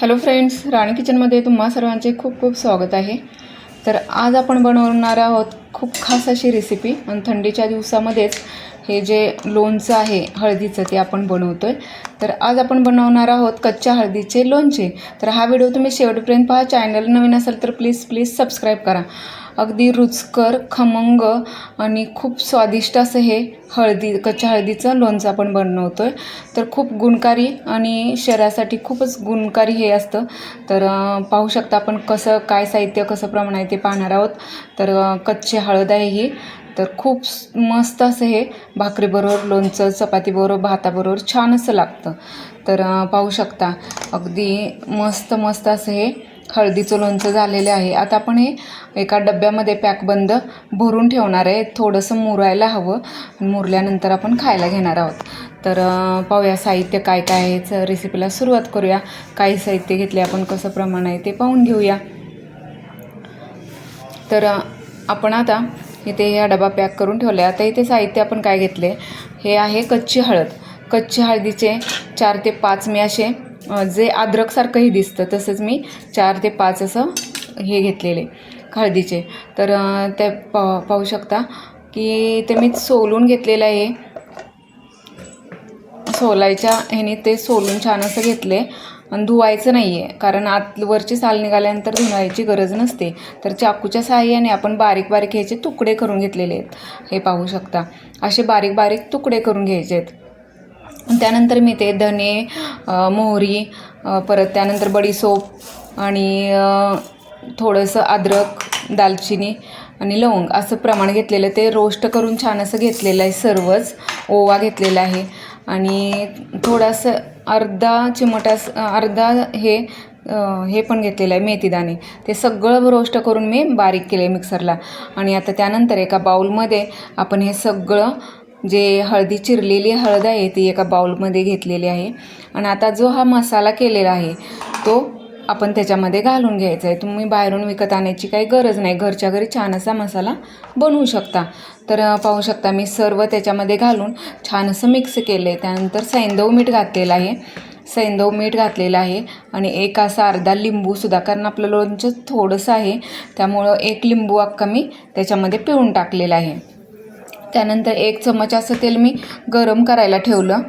Hello friends राणी किचनमध्ये तुम्हा सर्वांचे खूप खूप स्वागत आहे. तर आज आपण बनवणार आहोत खूप खास अशी रेसिपी आणि थंडीच्या दिवसामध्येच हे जे लोणचं आहे हळदीचं ते आपण बनवतो आहे तर आज आपण बनवणार आहोत कच्च्या हळदीचे लोणचे. तर हा व्हिडिओ तुम्ही शेवटपर्यंत पहा. चॅनल नवीन असेल तर प्लीज प्लीज सबस्क्राईब करा. अगदी रुचकर खमंग आणि खूप स्वादिष्ट असं हे हळदी कच्च्या हळदीचं लोणचं आपण बनवतो आहे तर खूप गुणकारी आणि शरीरासाठी खूपच गुणकारी हे असतं. तर पाहू शकता आपण कसं काय साहित्य कसं प्रमाण आहे ते पाहणार आहोत. तर कच्चे कच्ची हळद आहे ही. तर खूप मस्त असं हे भाकरीबरोबर लोणचं चपातीबरोबर भाताबरोबर छान असं लागतं. तर पाहू शकता अगदी मस्त मस्त असं हे हळदीचं लोणचं झालेलं आहे. आता आपण हे एका डब्यामध्ये पॅकबंद भरून ठेवणार आहे. थोडंसं मुरायला हवं. मुरल्यानंतर आपण खायला घेणार आहोत. तर पाहूया साहित्य काय काय आहे. च- रेसिपीला सुरुवात करूया. काही साहित्य घेतले आपण कसं प्रमाण आहे ते पाहून घेऊया. तर आपण आता इथे ह्या डबा पॅक करून ठेवला आहे आता इथे साहित्य आपण काय घेतले? हे आहे कच्ची हळद. कच्ची हळदीचे चार ते पाच मी असे जे अद्रकसारखंही दिसतं तसंच मी चार ते पाच असं हे घेतलेले हळदीचे. तर ते पा पाहू शकता की ते मी सोलून घेतलेलं आहे. सोलायच्या ह्याने ते सोलून छान असं घेतले. आणि धुवायचं नाही आहे कारण आत वरची साल निघाल्यानंतर धुवायची गरज नसते. तर चाकूच्या साहाय्याने आपण बारीक बारीक ह्याचे तुकडे करून घेतलेले आहेत. हे पाहू शकता. असे बारीक बारीक तुकडे करून घ्यायचे आहेत. त्यानंतर मी ते धने मोहरी परत त्यानंतर बडीसोप आणि थोडंसं अद्रक दालचिनी आणि लवंग असं प्रमाण घेतलेलं ते रोस्ट करून छान असं घेतलेलं आहे सर्वच. ओवा घेतलेला आहे. आणि थोडासा अर्धा चिमटा अर्धा हे हे पण घेतलेलं आहे मेथीदाणे. ते सगळं रोस्ट करून मी बारीक केलं आहे मिक्सरला. आणि आता त्यानंतर एका बाऊलमध्ये आपण हे सगळं जे हळदी चिरलेली हळद आहे ती एका बाऊलमध्ये घेतलेली आहे. आणि आता जो हा मसाला केलेला आहे तो आपण त्याच्यामध्ये घालून घ्यायचा आहे. तुम्ही बाहेरून विकत आणायची काही गरज नाही. घरच्या घरी छान असा मसाला बनवू शकता. तर पाहू शकता मी सर्व त्याच्यामध्ये घालून छान असं मिक्स केलं आहे त्यानंतर सैंदव मीठ घातलेलं आहे. सैंदव मीठ घातलेलं आहे. आणि एक असा अर्धा लिंबूसुद्धा कारण आपलं लोणचं थोडंसं आहे त्यामुळं एक लिंबू अक्का मी त्याच्यामध्ये पिळून टाकलेलं आहे. त्यानंतर एक चमच असं तेल मी गरम करायला ठेवलं.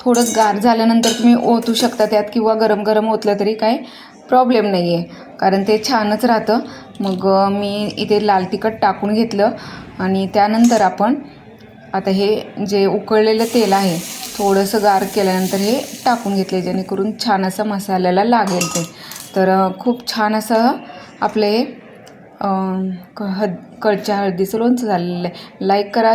थोडं गार झाल्यानंतर तुम्ही ओतू शकता त्यात किंवा गरम गरम ओतलं तरी काय प्रॉब्लेम नाही आहे कारण ते छानच राहतं. मग मी इथे लाल तिखट टाकून घेतलं आणि त्यानंतर आपण आता हे जे उकळलेलं तेल आहे थोडंसं गार केल्यानंतर हे टाकून घेतले जेणेकरून छान असं मसाल्याला लागेल ते. तर खूप छान असं आपलं हे अ, क हद कळच्या हळदीचं लोणचं झालेलं आहे. लाईक करा